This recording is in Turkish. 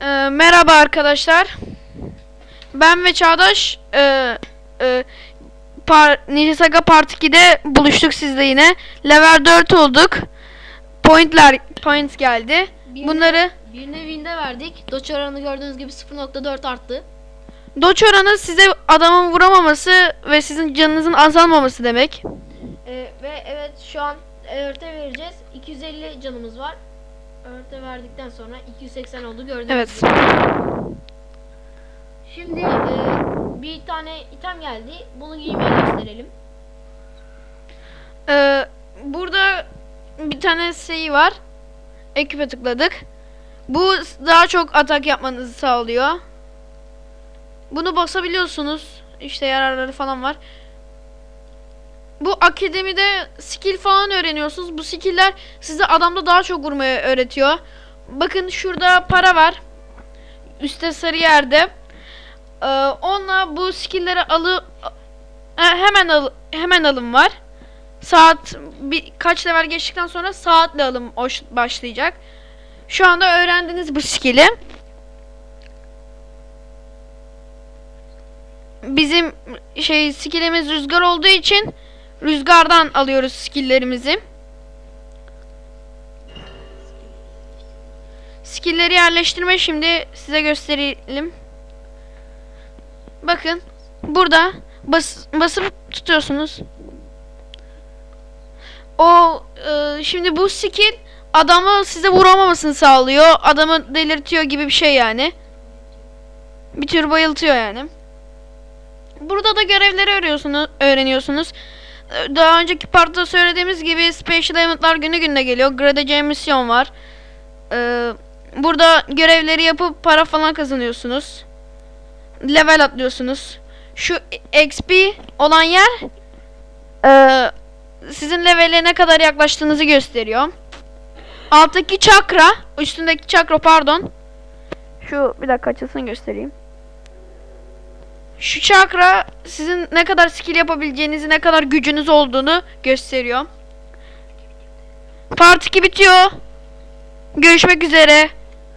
Ee, merhaba arkadaşlar. Ben ve Çağdaş e, e, par, Ninja Saga Part 2'de buluştuk sizle yine. Level 4 olduk. Pointler points geldi. Bir Bunları Birine winde verdik. Doç oranı gördüğünüz gibi 0.4 arttı. doç oranı size adamın vuramaması ve sizin canınızın azalmaması demek. Ee, ve evet şu an örte vereceğiz. 250 canımız var. Örte verdikten sonra 280 oldu gördüğünüz Evet. gibi. Şimdi e, bir tane item geldi. Bunu giymeyi gösterelim. Ee, burada bir tane şey var. Ekipe tıkladık. Bu daha çok atak yapmanızı sağlıyor. Bunu basabiliyorsunuz. İşte yararları falan var. Bu akademide skill falan öğreniyorsunuz. Bu skill'ler size adamda daha çok vurmayı öğretiyor. Bakın şurada para var. Üstte sarı yerde. Ee, onunla bu skill'leri alı e, hemen al hemen alım var. Saat bir kaç level geçtikten sonra saatle alım başlayacak. Şu anda öğrendiniz bu skill'i. Bizim şey skillimiz rüzgar olduğu için rüzgardan alıyoruz skill'lerimizi. Skill'leri yerleştirme şimdi size gösterelim. Bakın burada bas basıp tutuyorsunuz. O e, şimdi bu skill adamı size vuramamasını sağlıyor. Adamı delirtiyor gibi bir şey yani. Bir tür bayıltıyor yani. Burada da görevleri öğreniyorsunuz. öğreniyorsunuz. Daha önceki partta söylediğimiz gibi Special Event'lar günü gününe geliyor. Gradece misyon var. E, burada görevleri yapıp para falan kazanıyorsunuz. Level atlıyorsunuz. Şu XP olan yer e, sizin levele ne kadar yaklaştığınızı gösteriyor. Alttaki çakra, üstündeki çakra pardon. Şu bir dakika açılsın göstereyim. Şu çakra sizin ne kadar skill yapabileceğinizi, ne kadar gücünüz olduğunu gösteriyor. Part 2 bitiyor. Görüşmek üzere.